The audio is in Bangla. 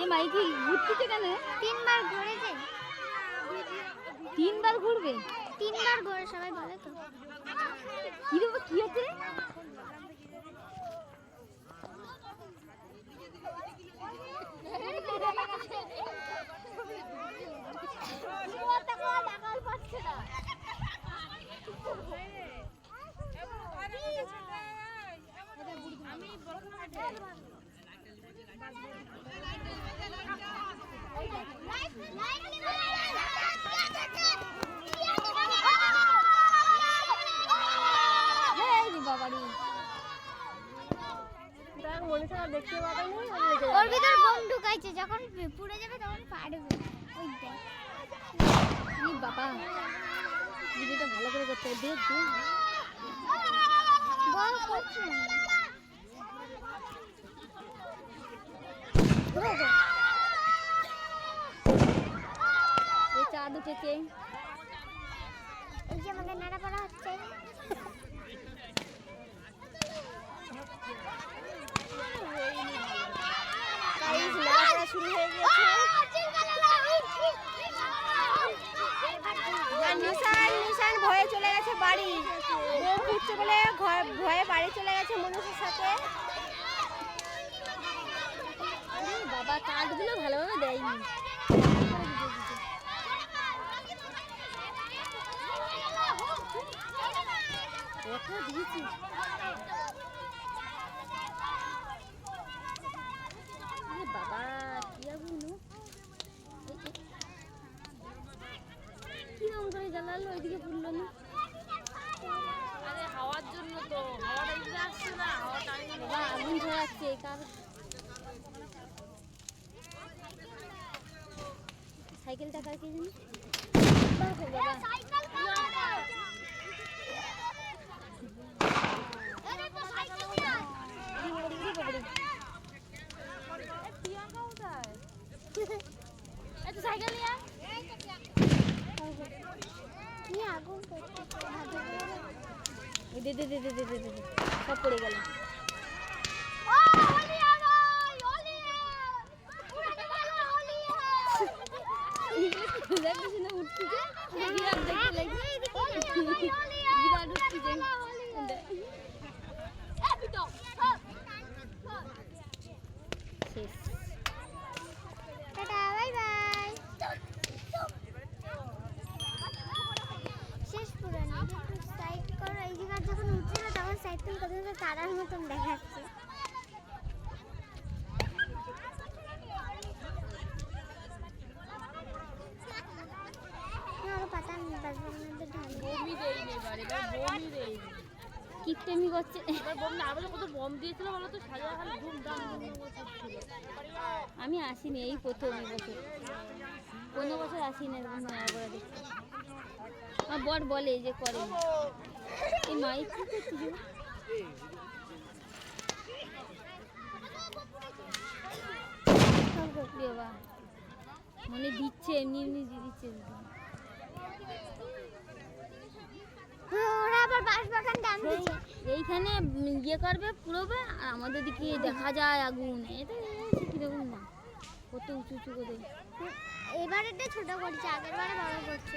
এ মাইকি ঘুরতেছে কেন? তিনবার ঘুরেছে। তিনবার ঘুরবে? তিনবার ঘুরে সবাই বলে তো। কি কি হচ্ছে রে? এই রে বাবারি ওর ভিতর বোম ঢুকাইছে যখন পুড়ে যাবে তখন পারবে ওই বাবা ভিডিওটা ভালো করে করতে দেখ বল করছে। না। চাঁদ উঠেছে এই যে আমাদের নাড়া করা হচ্ছে। শুরু হয়ে গেছে। ভয়ে চলে গেছে বাড়ি। বউ ফিরছে বলে ভয়ে বাড়ি চলে গেছে মনুষের সাথে। যাইনি বাবা কি আগুন কিরম করে জ্বালালো ওইদিকে পুরলো আরে হাওয়ার জন্য তো, হাওয়াটা আসছে না, হাওয়াটা আগুন কারণ। সাইকেলটা কার কি জানি সাইকেল নিয়ে আগুন দে দে দে দে দে দে সব পড়ে গেল শেষ পুরানো সাইড করো এই জায়গা যখন উঠছিল তখন সাইড কোথাও তারার মতন দেখাচ্ছে না, আরও পাতা বাজবার মধ্যে ঢালবে বমি দেয়নি এবার এবার বমি দেয়নি কিপটেমি করছে এবার বম না আবার কত বম দিয়েছিল বলো তো সাজা খালি ধুম ধাম ধুম ধুম করে ফুটছিল। আমি আসিনি এই প্রথম বছর। কোনো বছর আসিনি এরকম নয়া করে দেখতে। আমার বর বলে যে করে। এই মাইক কি করছিস? রে? বাবা মনে দিচ্ছে এমনি এমনি দিয়ে দিচ্ছে। ওরা আবার বাঁশ বাগান ডান দিচ্ছে। এইখানে ইয়ে করবে, পুরোবে, আর আমাদের দিকে দেখা যায় আগুন। এটা কীরকম না? কত উঁচু উঁচু করে। এবারে ছোট করছে আগের বারে বড় করছে।